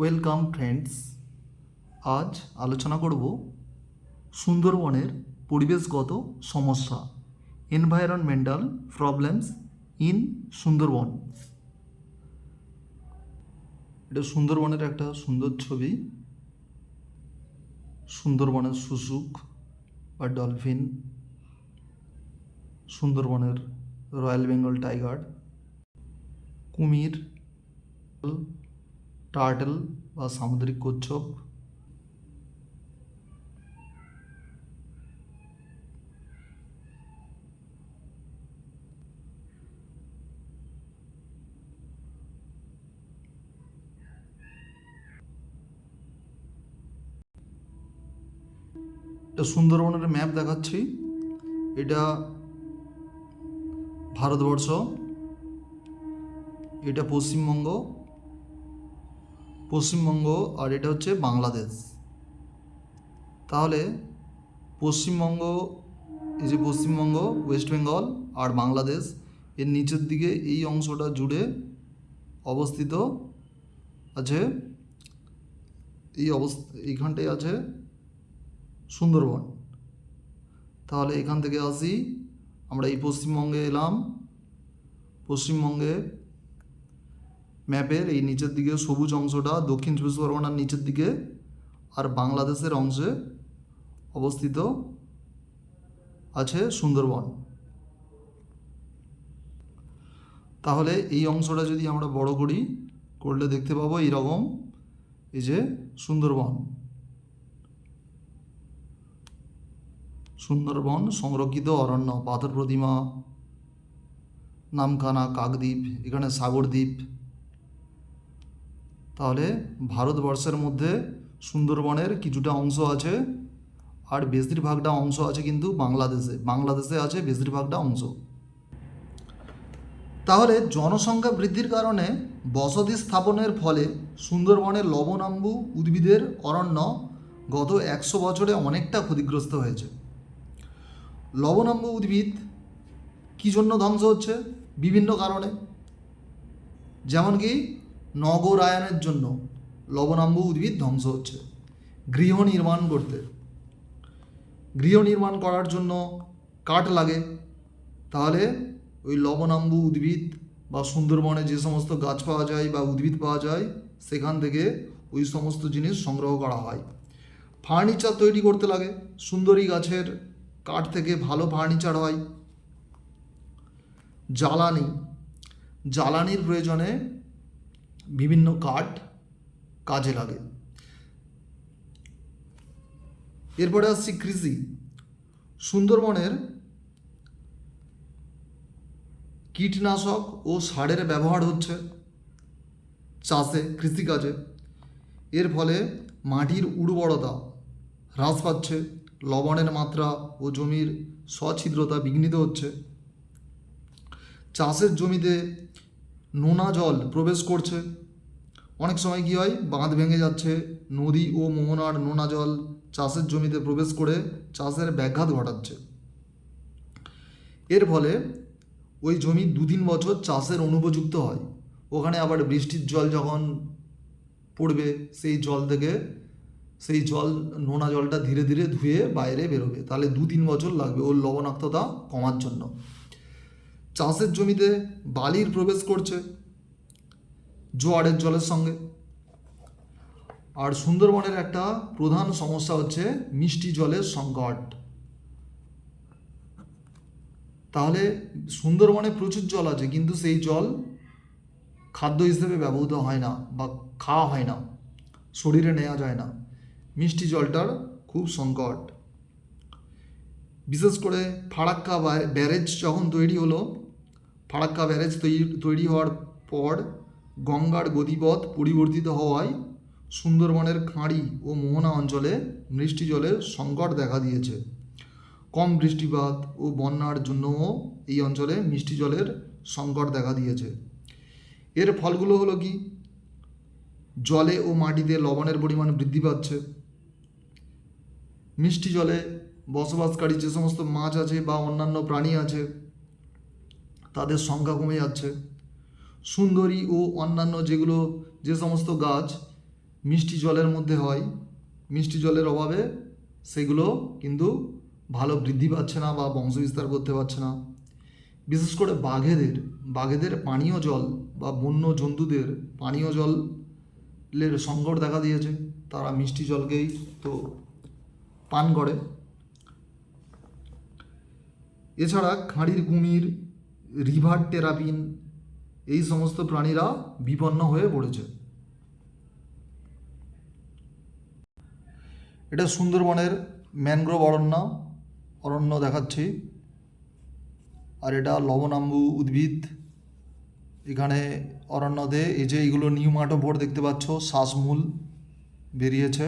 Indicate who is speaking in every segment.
Speaker 1: Welcome friends, আজ আলোচনা করব সুন্দরবনের পরিবেশগত সমস্যা এনভায়রনমেন্টাল প্রবলেমস ইন সুন্দরবন। এটা সুন্দরবনের একটা সুন্দর ছবি। সুন্দরবনের শুশুক বা ডলফিন। সুন্দরবনের রয়্যাল বেঙ্গল টাইগার। কুমির। টার্টল বা সামুদ্রিক কচ্ছপ এটা সুন্দরবনের ম্যাপ দেখাচ্ছি। এটা ভারতবর্ষ এটা পশ্চিমবঙ্গ পশ্চিমবঙ্গ আর এটা হচ্ছে বাংলাদেশ। তাহলে পশ্চিমবঙ্গ, এই যে পশ্চিমবঙ্গ, ওয়েস্ট বেঙ্গল আর বাংলাদেশ, এর নিচের দিকে এই অংশটা জুড়ে অবস্থিত আছে, এই অবস্থা এইখানটায় আছে সুন্দরবন। তাহলে এখান থেকে আসি, আমরা এই পশ্চিমবঙ্গে এলাম। পশ্চিমবঙ্গে ম্যাপের এই নিচের দিকে সবুজ অংশটা, দক্ষিণ চব্বিশ পরগনার নিচের দিকে আর বাংলাদেশের অংশে অবস্থিত আছে সুন্দরবন। তাহলে এই অংশটা যদি আমরা বড় করি, করলে দেখতে পাবো এইরকম, এই যে সুন্দরবন। সুন্দরবন সংরক্ষিত, অরণ্য, পাথর প্রতিমা, নামখানা, কাকদ্বীপ, এখানে সাগরদ্বীপ তাহলে ভারতবর্ষের মধ্যে সুন্দরবনের কিছুটা অংশ আছে আর বেশিরভাগটা অংশ আছে কিন্তু বাংলাদেশে বাংলাদেশে আছে বেশিরভাগটা অংশ। তাহলে জনসংখ্যা বৃদ্ধির কারণে বসতি স্থাপনের ফলে সুন্দরবনের লবণাম্বু উদ্ভিদের অরণ্য গত একশো বছরে অনেকটা ক্ষতিগ্রস্ত হয়েছে। লবণাম্ব উদ্ভিদ কী জন্য ধ্বংস হচ্ছে? বিভিন্ন কারণে। যেমন কি নগরায়নের জন্য লবণাম্ব উদ্ভিদ ধ্বংস হচ্ছে। গৃহ নির্মাণ করতে। গৃহ নির্মাণ করার জন্য কাঠ লাগে। তাহলে ওই লবণাম্বু উদ্ভিদ বা সুন্দরবনে যে সমস্ত গাছ পাওয়া যায় বা উদ্ভিদ পাওয়া যায়, সেখান থেকে ওই সমস্ত জিনিস সংগ্রহ করা হয়। ফার্নিচার তৈরি করতে লাগে। সুন্দরী গাছের কাঠ থেকে ভালো ফার্নিচার হয়। জ্বালানি। জ্বালানির প্রয়োজনে বিভিন্ন কাঠ কাজে লাগে। এরপরে আসছি কৃষি। সুন্দরবনের কীটনাশক ও সারের ব্যবহার হচ্ছে চাষে, কৃষিকাজে। এর ফলে মাটির উর্বরতা হ্রাস পাচ্ছে, লবণের মাত্রা ও জমির সছিদ্রতা বিঘ্নিত হচ্ছে। চাষের জমিতে নোনা জল প্রবেশ করছে। অনেক সময় কী হয়, বাঁধ ভেঙে যাচ্ছে, নদী ও মোহনার নোনা জল চাষের জমিতে প্রবেশ করে চাষের ব্যাঘাত ঘটাচ্ছে। এর ফলে ওই জমি দু তিন বছর চাষের অনুপযুক্ত হয়। ওখানে আবার বৃষ্টির জল যখন পড়বে, সেই জল থেকে সেই জল নোনা জলটা ধীরে ধীরে ধুয়ে বাইরে বেরোবে। তাহলে দু তিন বছর লাগবে ওর লবণাক্ততা কমার জন্য। চাষের জমিতে বালির প্রবেশ করছে জোয়ারের জলের সঙ্গে। আর সুন্দরবনের একটা প্রধান সমস্যা হচ্ছে মিষ্টি জলের সংকট। তাহলে সুন্দরবনে প্রচুর জল আছে, কিন্তু সেই জল খাদ্য হিসেবে ব্যবহৃত হয় না বা খাওয়া হয় না, শরীরে নেওয়া যায় না। মিষ্টি জলটার খুব সংকট। বিশেষ করে ফারাক্কা ব্যারেজ যখন তৈরি হলো ফারাক্কা ব্যারেজ তৈরি হওয়ার পর গঙ্গার গতিপথ পরিবর্তিত হওয়ায় সুন্দরবনের খাঁড়ি ও মোহনা অঞ্চলে মিষ্টি জলের সংকট দেখা দিয়েছে। কম বৃষ্টিপাত ও বন্যার জন্যও এই অঞ্চলে মিষ্টি জলের সংকট দেখা দিয়েছে। এর ফলগুলো হলো কি? জলে ও মাটিতে লবণের পরিমাণ বৃদ্ধি পাচ্ছে। মিষ্টি জলে বসবাসকারী যে সমস্ত মাছ আছে বা অন্যান্য প্রাণী আছে তাদের সংখ্যা কমে যাচ্ছে। সুন্দরী ও অন্যান্য যেগুলো, যে সমস্ত গাছ মিষ্টি জলের মধ্যে হয়, মিষ্টি জলের অভাবে সেগুলো কিন্তু ভালো বৃদ্ধি পাচ্ছে না বা বংশবিস্তার করতে পারছে না। বিশেষ করে বাঘেদের বাঘেদের পানীয় জল বা বন্য জন্তুদের পানীয় জলের সংকট দেখা দিয়েছে। তারা মিষ্টি জলকেই তো পান করে। এছাড়া খাঁড়ির কুমির রিভার টেরাপিন এই সমস্ত প্রাণীরা বিপন্ন হয়ে পড়েছে। এটা সুন্দরবনের ম্যানগ্রোভ অরণ্য অরণ্য দেখাচ্ছি। আর এটা লবণাম্বু উদ্ভিদ। এখানে অরণ্যতে এই যে এইগুলো নিউমাটোপোর দেখতে পাচ্ছ, শ্বাসমূল বেরিয়েছে।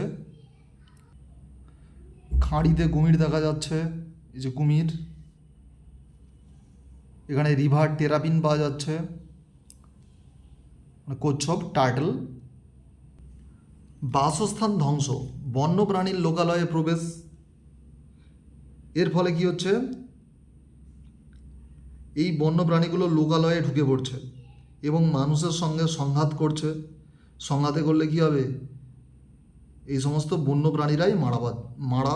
Speaker 1: খাঁড়িতে কুমির দেখা যাচ্ছে, এই যে কুমির। এখানে রিভার টেরাপিন পাওয়া যাচ্ছে। মানে কচ্ছপ, টার্টল। বাসস্থান ধ্বংস, বন্যপ্রাণীর লোকালয়ে প্রবেশ। এর ফলে কি হচ্ছে? এই বন্যপ্রাণীগুলো লোকালয়ে ঢুকে পড়ছে এবং মানুষের সঙ্গে সংঘাত করছে। সংঘাতে করলে কি হবে? এই সমস্ত বন্য প্রাণীরাই মারা মারা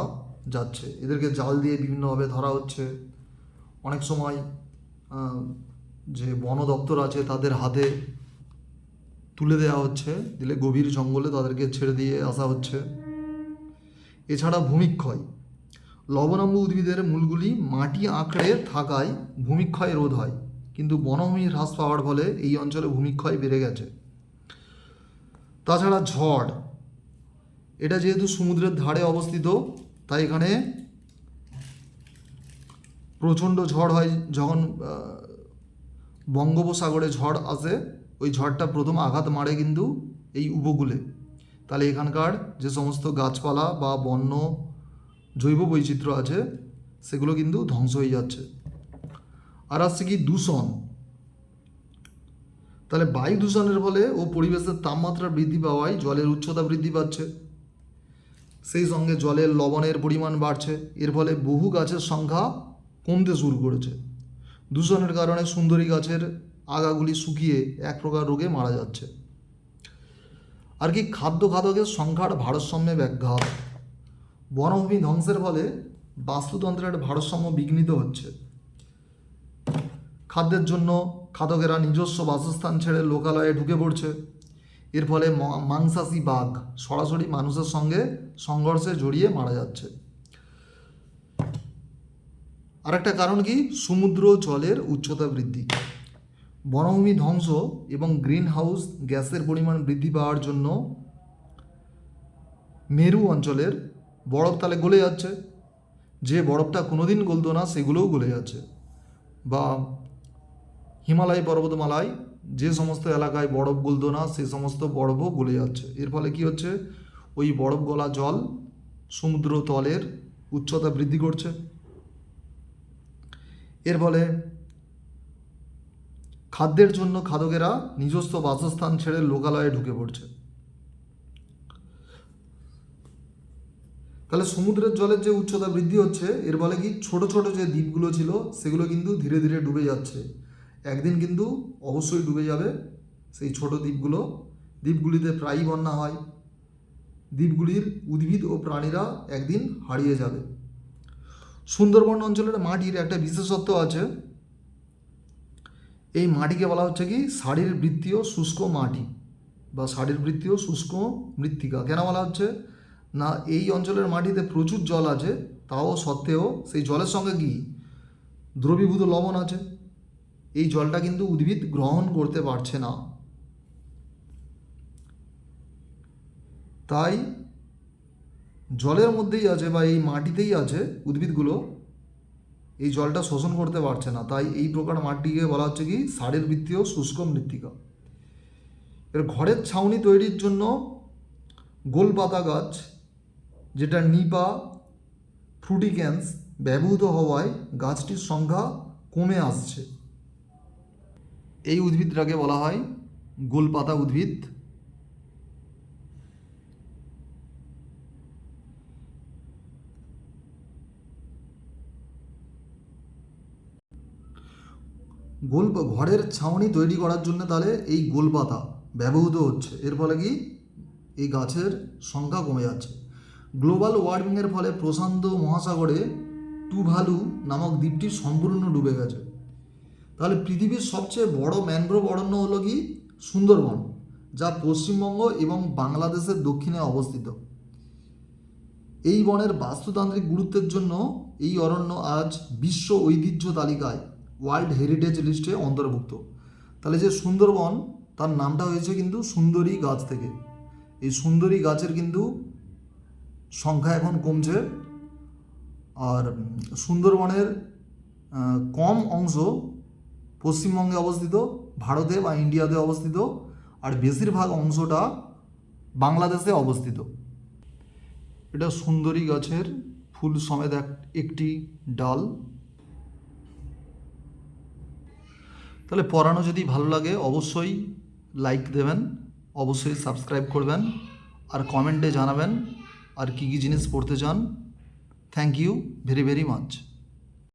Speaker 1: যাচ্ছে। এদেরকে জাল দিয়ে বিভিন্নভাবে ধরা হচ্ছে। অনেক সময় যে বন দপ্তর আছে তাদের হাতে তুলে দেওয়া হচ্ছে, দিলে গভীর জঙ্গলে তাদেরকে ছেড়ে দিয়ে আসা হচ্ছে। এছাড়া ভূমিক্ষয়। লবণাম্বু উদ্ভিদের মূলগুলি মাটি আঁকড়ে থাকায় ভূমিক্ষয় রোধ হয়, কিন্তু বনভূমি হ্রাস পাওয়ার ফলে এই অঞ্চলে ভূমিক্ষয় বেড়ে গেছে। তাছাড়া ঝড়। এটা যেহেতু সমুদ্রের ধারে অবস্থিত, তাই এখানে প্রচণ্ড ঝড় হয় যখন বঙ্গোপসাগরে ঝড় আসে, ওই ঝড়টা প্রথম আঘাত মারে কিন্তু এই উপকূলে। তাহলে এখানকার যে সমস্ত গাছপালা বা বন্য জৈব বৈচিত্র্য আছে, সেগুলো কিন্তু ধ্বংস হয়ে যাচ্ছে। আর আসছে কি দূষণ। তাহলে বায়ু দূষণের ফলে ও পরিবেশের তাপমাত্রা বৃদ্ধি পাওয়ায় জলের উচ্চতা বৃদ্ধি পাচ্ছে। সেই সঙ্গে জলের লবণের পরিমাণ বাড়ছে। এর ফলে বহু গাছের সংখ্যা কমতে শুরু করেছে। দূষণের কারণে সুন্দরী গাছের আগাগুলি শুকিয়ে এক প্রকার রোগে মারা যাচ্ছে। আর কি খাদ্য খাদকের সংখ্যার ভারসাম্যে ব্যাঘাত বনভূমি ধ্বংসের ফলে বাস্তুতন্ত্রের ভারসাম্য বিঘ্নিত হচ্ছে। খাদ্যের জন্য খাদকেরা নিজস্ব বাসস্থান ছেড়ে লোকালয়ে ঢুকে পড়ছে। এর ফলে মাংসাশী বাঘ সরাসরি মানুষের সঙ্গে সংঘর্ষে জড়িয়ে মারা যাচ্ছে। আরেকটা কারণ কি? সমুদ্র জলের উচ্চতা বৃদ্ধি। বনভূমি ধ্বংস এবং গ্রিন হাউস গ্যাসের পরিমাণ বৃদ্ধি পাওয়ার জন্য মেরু অঞ্চলের বরফ তালে গলে যাচ্ছে। যে বরফটা কোনোদিন গলতো না, সেগুলোও গলে যাচ্ছে। বা হিমালয় পর্বতমালায় যে সমস্ত এলাকায় বরফ গলতো না, সে সমস্ত বরফও গলে যাচ্ছে। এর ফলে কি হচ্ছে? ওই বরফ গলা জল সমুদ্র তলের উচ্চতা বৃদ্ধি করছে। এর ফলে খাদ্যের জন্য খাদকেরা নিজস্ব বাসস্থান ছেড়ে লোকালয়ে ঢুকে পড়ছে। তাহলে সমুদ্রের জলের যে উচ্চতা বৃদ্ধি হচ্ছে, এর ফলে কি ছোট ছোট যে দ্বীপগুলো ছিল, সেগুলো কিন্তু ধীরে ধীরে ডুবে যাচ্ছে। একদিন কিন্তু অবশ্যই ডুবে যাবে সেই ছোট দ্বীপগুলো। দ্বীপগুলিতে প্রায়ই বন্যা হয়। দ্বীপগুলির উদ্ভিদ ও প্রাণীরা একদিন হারিয়ে যাবে। সুন্দরবন অঞ্চলের মাটির একটা বিশেষত্ব আছে। এই মাটিকে বলা হচ্ছে কি? শাড়ির বৃত্তীয় শুষ্ক মাটি বা শাড়ির বৃত্তীয় শুষ্ক মৃত্তিকা। কেন বলা হচ্ছে? না, এই অঞ্চলের মাটিতে প্রচুর জল আছে, তাও সত্ত্বেও সেই জলের সঙ্গে কি? দ্রবীভূত লবণ আছে। এই জলটা কিন্তু উদ্ভিদ গ্রহণ করতে পারছে না। তাই জলের মধ্যেই আছে বা এই মাটিতেই আছে উদ্ভিদগুলো, এই জলটা শোষণ করতে পারছে না। তাই এই প্রকার মাটিকে বলা হচ্ছে কি, সারের বৃত্তীয় শুষ্ক মৃত্তিকা। এর ঘরের ছাউনি তৈরির জন্য গোলপাতা গাছ, যেটা নিপা, ফ্রুটিক্যান্স ব্যবহৃত হওয়ায় গাছটির সংখ্যা কমে আসছে। এই উদ্ভিদটাকে বলা হয় গোলপাতা উদ্ভিদ। গোল ঘরের ছাউনি তৈরি করার জন্য তাহলে এই গোলপাতা ব্যবহৃত হচ্ছে। এর ফলে কি? এই গাছের সংখ্যা কমে যাচ্ছে। গ্লোবাল ওয়ার্মিংয়ের ফলে প্রশান্ত মহাসাগরে টুভালু নামক দ্বীপটি সম্পূর্ণ ডুবে গেছে। তাহলে পৃথিবীর সবচেয়ে বড় ম্যানগ্রোভ অরণ্য হলো কি? সুন্দরবন, যা পশ্চিমবঙ্গ এবং বাংলাদেশের দক্ষিণে অবস্থিত। এই বনের বাস্তুতান্ত্রিক গুরুত্বের জন্য এই অরণ্য আজ বিশ্ব ঐতিহ্য তালিকায় ওয়ার্ল্ড হেরিটেজ লিস্টে অন্তর্ভুক্ত। তাহলে যে সুন্দরবন, তার নামটা হয়েছে কিন্তু সুন্দরী গাছ থেকে। এই সুন্দরী গাছের কিন্তু সংখ্যা এখন কমছে। আর সুন্দরবনের কম অংশ পশ্চিমবঙ্গে অবস্থিত, ভারতে বা ইন্ডিয়াতে অবস্থিত, আর বেশিরভাগ অংশটা বাংলাদেশে অবস্থিত। এটা সুন্দরী গাছের ফুল সমেত এক, একটি ডাল। তাহলে পড়ানো যদি ভালো লাগে অবশ্যই লাইক দেবেন, অবশ্যই সাবস্ক্রাইব করবেন আর কমেন্টে জানাবেন আর কী কী জিনিস পড়তে চান। Thank you very very much